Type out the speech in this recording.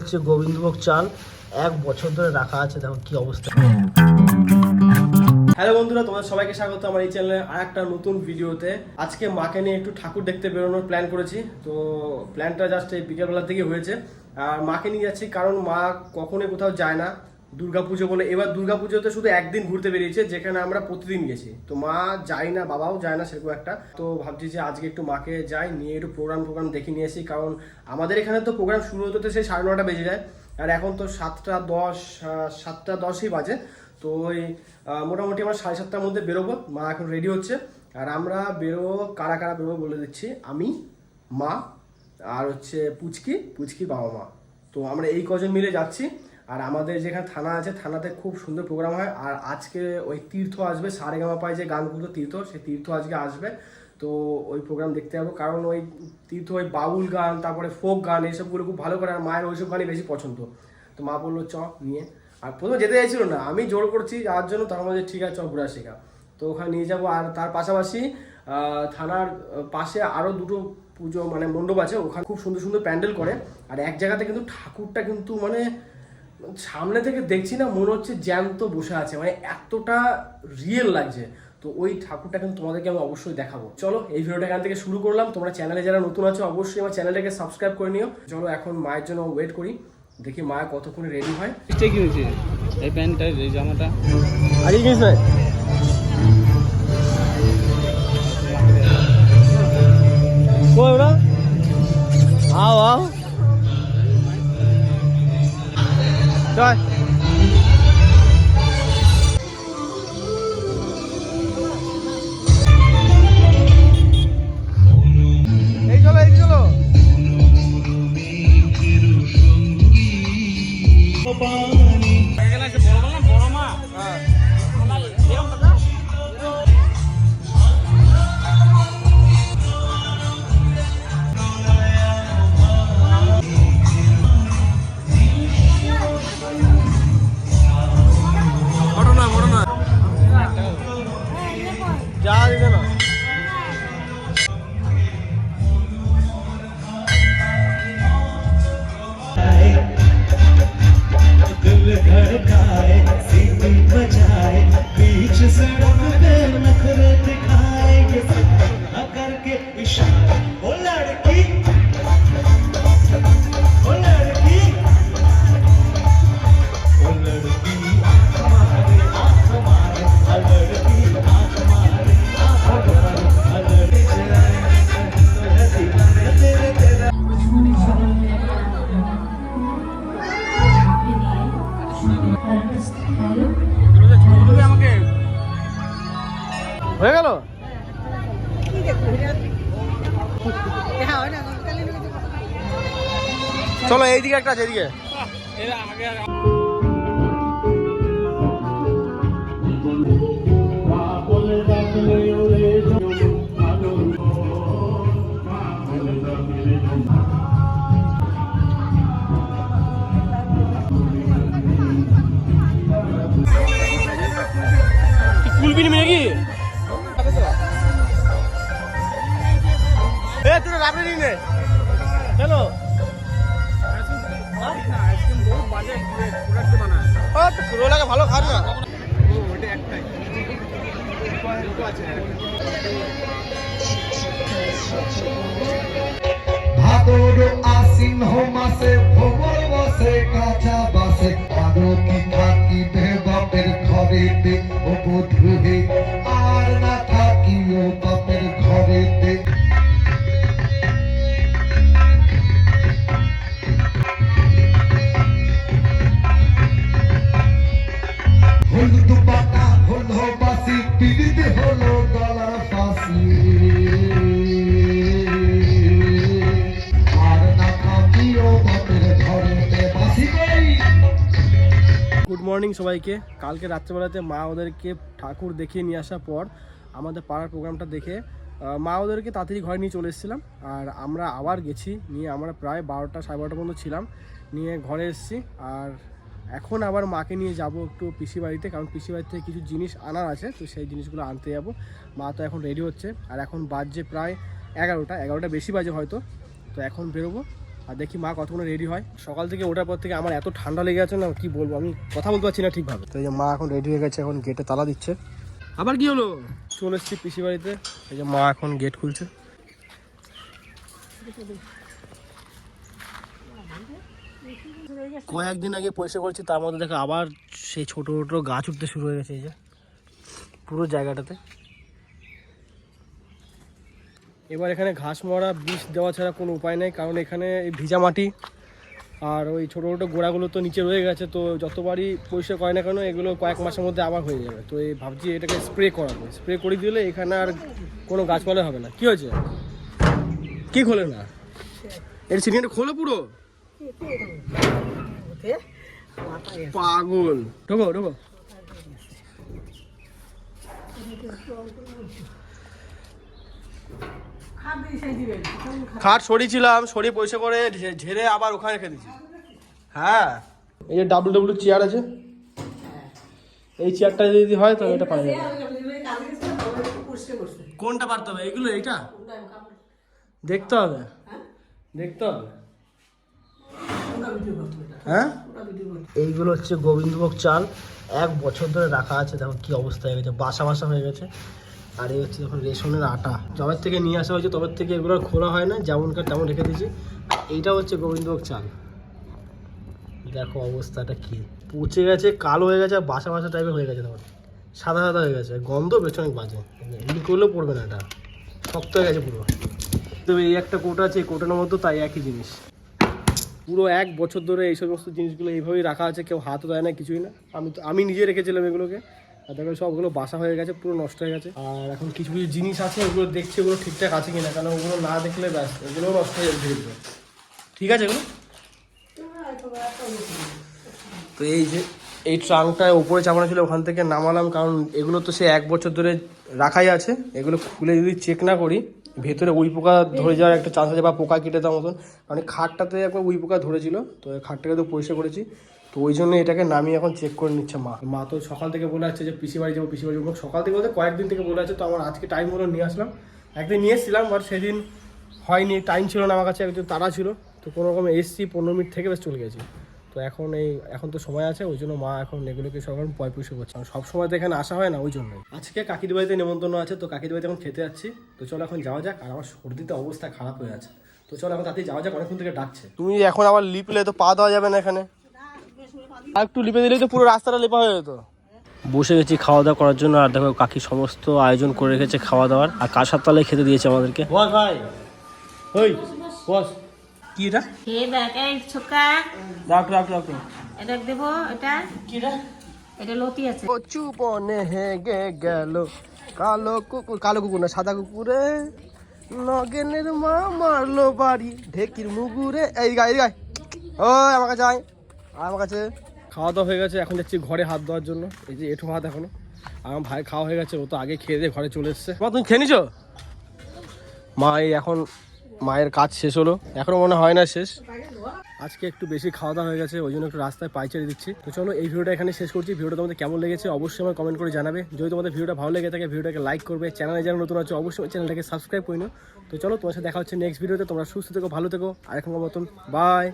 হচ্ছে গোবিন্দভোগ চাল। এক বছর ধরে রাখা আছে, দেখো কি অবস্থা। হ্যালো বন্ধুরা, তোমাদের সবাইকে স্বাগত আমার এই চ্যানেলে আর একটা নতুন ভিডিওতে। আজকে মাকে নিয়ে একটু ঠাকুর দেখতে বেরোনোর প্ল্যান করেছি। তো প্ল্যানটা জাস্ট এই বিকেলবেলার থেকে হয়েছে। আর মাকে নিয়ে যাচ্ছি কারণ মা কখনোই কোথাও যায় না। দুর্গাপুজো বলে, এবার দুর্গাপুজোতে শুধু একদিন ঘুরতে বেরিয়েছে, যেখানে আমরা প্রতিদিন গেছি। তো মা যায় না, বাবাও যায় না সেরকম একটা। তো ভাবছি যে আজকে একটু মাকে যাই, নিয়ে একটু প্রোগ্রাম প্রোগ্রাম দেখে নিয়ে আসি, কারণ আমাদের এখানে তো প্রোগ্রাম শুরু হতে সেই সাড়ে নটা বেজে যায়। আর এখন তো সাতটা দশ সাতটা দশই বাজে। তো ওই মোটামুটি আমরা সাড়ে সাতটার মধ্যে বেরোবো, মা এখন রেডি হচ্ছে। আর আমরা বেরোবো কারা কারা বেরোবো বলে দিচ্ছি। আমি, মা, আর হচ্ছে পুচকি পুচকি বাবা মা। তো আমরা এই কজন মিলে যাচ্ছি। আর আমাদের যেখানে থানা আছে, থানাতে খুব সুন্দর প্রোগ্রাম হয়। আর আজকে ওই তীর্থ আসবে সারে গামা পায় যে গানগুলো তীর্থ, সেই তীর্থ আজকে আসবে। তো ওই প্রোগ্রাম দেখতে যাব। কারণ ওই তীর্থ, ওই বাউল গান, তারপরে ফোক গান এইসবগুলো খুব ভালো করে। আর মায়ের ওইসব গানই বেশি পছন্দ। তো মা বলল, চ, নিয়ে। আর প্রথমে যেতে চাইছিল না। আমি জোর করছি, যাওয়ার জন্য। তখন বলছে, ঠিক আছে, চ, ঘুরে শেখা তো ওখানে নিয়ে যাব। আর তার পাশাপাশি থানার পাশে আরও দুটো পুজো মানে মণ্ডপ আছে। ওখানে খুব সুন্দর সুন্দর প্যান্ডেল করে। আর এক জায়গাতে কিন্তু ঠাকুরটা কিন্তু মানে সামনে থেকে দেখছি না মনে হচ্ছে জ্যান্ত বসে আছে মানে এতটা রিয়েল লাগছে। তো ওই ঠাকুরটা কিন্তু তোমাদেরকে আমি অবশ্যই দেখাবো। চলো এই ভিডিওটা এখান থেকে শুরু করলাম। তোমরা চ্যানেলে যারা নতুন আছো অবশ্যই আমার চ্যানেলটাকে সাবস্ক্রাইব করে নিও। চলো এখন মায়ের জন্য ওয়েট করি। দেখি মা কতক্ষণে রেডি হয়। এটা কি হয়েছে এই প্যান্টটা এই জামাটা। আগে কই ওরা আও আও। চল যা দিবে না চলো এইদিকে একটা আছে এইদিকে। আগে কুলবি নিবি নাকি এ তুই লাভে নিয়ে ভাদর আসিন মাসে ভোবর বসে, কাঁচা বাসে। আরও কি থাকিবে বাপের ঘরেতে ও বধুহে আর না থাকিও মর্নিং সবাইকে। কালকে রাত্রেবেলাতে মা ওদেরকে ঠাকুর দেখিয়ে নিয়ে আসার পর আমাদের পাড়ার প্রোগ্রামটা দেখে মা ওদেরকে তাড়াতাড়ি ঘরে নিয়ে চলে এসেছিলাম। আর আমরা আবার গেছি, নিয়ে আমরা প্রায় বারোটা সাড়ে বারোটা পর্যন্ত ছিলাম, নিয়ে ঘরে এসেছি। আর এখন আবার মাকে নিয়ে যাব একটু পিসি বাড়িতে, কারণ পিসি বাড়ি থেকে কিছু জিনিস আনার আছে, তো সেই জিনিসগুলো আনতে যাব। মা তো এখন রেডি হচ্ছে। আর এখন বাজছে প্রায় এগারোটা এগারোটা বেশি বাজে হয়তো। তো এখন বেরোবো। আর দেখি মা কতক্ষণ রেডি হয়। সকাল থেকে ওঠার পর থেকে আমার এত ঠান্ডা লেগে আছে না কি বলব আমি কথা বলতে পারছি না ঠিকভাবে। তো এই যে মা এখন রেডি হয়ে গেছে এখন গেটে তালা দিচ্ছে। আবার কি হলো? চলে এসেছি পিসি বাড়িতে। এই যে মা এখন গেট খুলছে। কয়েকদিন আগে পরিষ্কার করছি তার মধ্যে দেখো আবার সেই ছোট ছোট গাছ উঠতে শুরু হয়ে গেছে এই যে। পুরো জায়গাটাতে। এবার এখানে ঘাস মরা, বিষ দেওয়া ছাড়া কোনো উপায় নেই, কারণ এখানে ভিজা মাটি। আর ওই ছোটো ছোটো গোড়াগুলো তো নিচে রয়ে গেছে, তো যতবারই পরিষ্কার করে না কেন এগুলো কয়েক মাসের মধ্যে আবার হয়ে যাবে। তো এই ভাবছি এটাকে স্প্রে করাবো। স্প্রে করে দিলে এখানে আর কোনো গাছপালা হবে না। কি হয়েছে? কি খোলে না? এর সিলিন্ডার খোলো পুরো। পাগল। ঢোকো ঢোকো। খাট সরিয়েছিলাম সরিয়ে পয়সা করে ঝে- ঝেড়ে আবার ওখানে রেখে দিয়েছি। হ্যাঁ। এই যে ডাব্লু ডাব্লু চেয়ার আছে। এই চেয়ারটা যদি হয় তবে এটা পাওয়া যাবে। কোনটা পারতে হবে? এগুলো এইটা? দেখতে হবে। দেখতে হবে। হ্যাঁ? এইগুলো হচ্ছে গোবিন্দভোগ চাল। এক বছর ধরে রাখা আছে দেখো কি অবস্থা হয়ে গেছে বাসা বাসা হয়ে গেছে। আর এই হচ্ছে যখন রেশনের আটা জবের থেকে নিয়ে আসা হয়েছে তবে থেকে এগুলো খোলা হয় না যেমনকার তেমন রেখে দিয়েছি। আর এইটা হচ্ছে গোবিন্দভোগ চাল। দেখো অবস্থাটা কি। পচে গেছে, কালো হয়ে গেছে, আর বাসা বাসা টাইপের হয়ে গেছে তখন। সাদা সাদা হয়ে গেছে, গন্ধ বেশ অনেক বাজে। এমনি করলেও পড়বে না এটা। শক্ত হয়ে গেছে পুরো। তো এই একটা কোটা আছে, এই কোটার মধ্যে তাই একই জিনিস। পুরো এক বছর ধরে এই সমস্ত জিনিসগুলো এইভাবেই রাখা আছে, কেউ হাতও দেয় না, কিছুই না। আমি তো আমি নিজে রেখেছিলাম এগুলোকে। আর দেখো সবগুলো বাসা হয়ে গেছে, পুরো নষ্ট হয়ে গেছে। আর এখন কিছু কিছু জিনিস আছে, ওগুলো দেখছি, ওগুলো ঠিকঠাক আছে কিনা, কারণ ওগুলো না দেখলে ব্যাস, ওগুলোও নষ্ট হয়ে যাবে ঠিক আছে এগুলো? তো এই যে, এই ট্রাঙ্কটা উপরে চাপানো ছিল, ওখান থেকে নামালাম, কারণ এগুলো তো সে এক বছর ধরে রাখাই আছে। এগুলো খুলে যদি চেক না করি, ভেতরে উই পোকা ধরে যাওয়ার একটা চান্স আছে, বা পোকা কেটে দেওয়ার মতন। কারণ খাটটাতে একবার উই পোকা ধরেছিল, তো খাটটাকে তো পরিষ্কার করেছি। তো ওই জন্য এটাকে নামিয়ে এখন চেক করে নিচ্ছে মা। মা তো সকাল থেকে বলে আছে যে, পিসি বাড়ি যাব, পিসি বাড়ি সকাল থেকে বলতে কয়েকদিন থেকে বলে আছে তো আমার আজকে টাইম হলো, নিয়ে আসলাম। একদিন নিয়ে এসেছিলাম বাট সেদিন হয়নি টাইম ছিল না আমার কাছে। একজন তাড়া ছিল। তো কোনো রকম এসছি, পনেরো মিনিট থেকে বেশ চলে গেছি। তো এখন এই, এখন তো সময় আছে, ওই জন্য মা এখন এগুলোকে সব এখন পয় পয়সা করছে। সব সময় তো এখানে আসা হয় না, ওই জন্যই। আজকে কাকির বাড়িতে নেমন্তন্ন আছে, তো কাকির বাড়িতে এখন খেতে যাচ্ছি। তো চলো এখন যাওয়া যাক, আর আমার সর্দিতে অবস্থা খারাপ হয়ে আছে। তো চলো এখন তাড়াতাড়ি যাওয়া যাক, অনেকক্ষণ থেকে ডাকছে। তুমি এখন আবার লিপলে তো পা দেওয়া যাবে না এখানে। আর একটু লিপে দিলেই তো পুরো রাস্তাটা লেপা হয়ে যেত। বসে গেছি খাওয়া দাওয়া করার জন্য আর দেখো কাকি সমস্ত আয়োজন করে রেখেছে খাওয়া দাওয়ার। আর কাঁসার তলায় খেতে দিয়েছে আমাদেরকে। বস ভাই ওই বস। কি এটা? খেয়ে দেখ এই ছোকা। রাখ রাখ রাখ এটা দেবো এটা। কি এটা এটা লতি আছে। কচু বনে হেগে গেল। কালো কুকুর কালো কুকুর না সাদা কুকুরে। নগেনের মা মারলো বাড়ি ঢেকির মুগুরে। এই গাই এই গাই। ওই আমার কাছে আয় আয় আমার কাছে। খাওয়া দাওয়া হয়ে গেছে, এখন যাচ্ছি ঘরে হাত দেওয়ার জন্য। এই যে এঠো হাত এখনও। আমার ভাই খাওয়া হয়ে গেছে, ও তো আগে খেয়ে দিয়ে ঘরে চলে এসছে। মা, তুমি খেয়ে নিছো? মা, এই এখন মায়ের কাজ শেষ হলো। এখনও মনে হয় না শেষ। আজকে একটু বেশি খাওয়া দাওয়া হয়ে গেছে, ওই জন্য একটু রাস্তায় পাইচারি দিচ্ছি। তো চলো, এই ভিডিওটা এখানে শেষ করছি। ভিডিওটা তোমাদের কেমন লেগেছে অবশ্যই আমার কমেন্ট করে জানাবে। যদি তোমাদের ভিডিওটা ভালো লেগে থাকে, ভিডিওটাকে লাইক করবে। চ্যানেলে যারা নতুন আছে, অবশ্যই চ্যানেলটাকে সাবস্ক্রাইব করে নিও। তো চলো, তোমার সাথে দেখা হচ্ছে নেক্সট ভিডিওতে তোমরা সুস্থ থেকো, ভালো থেকো। আর এখন মতন বাই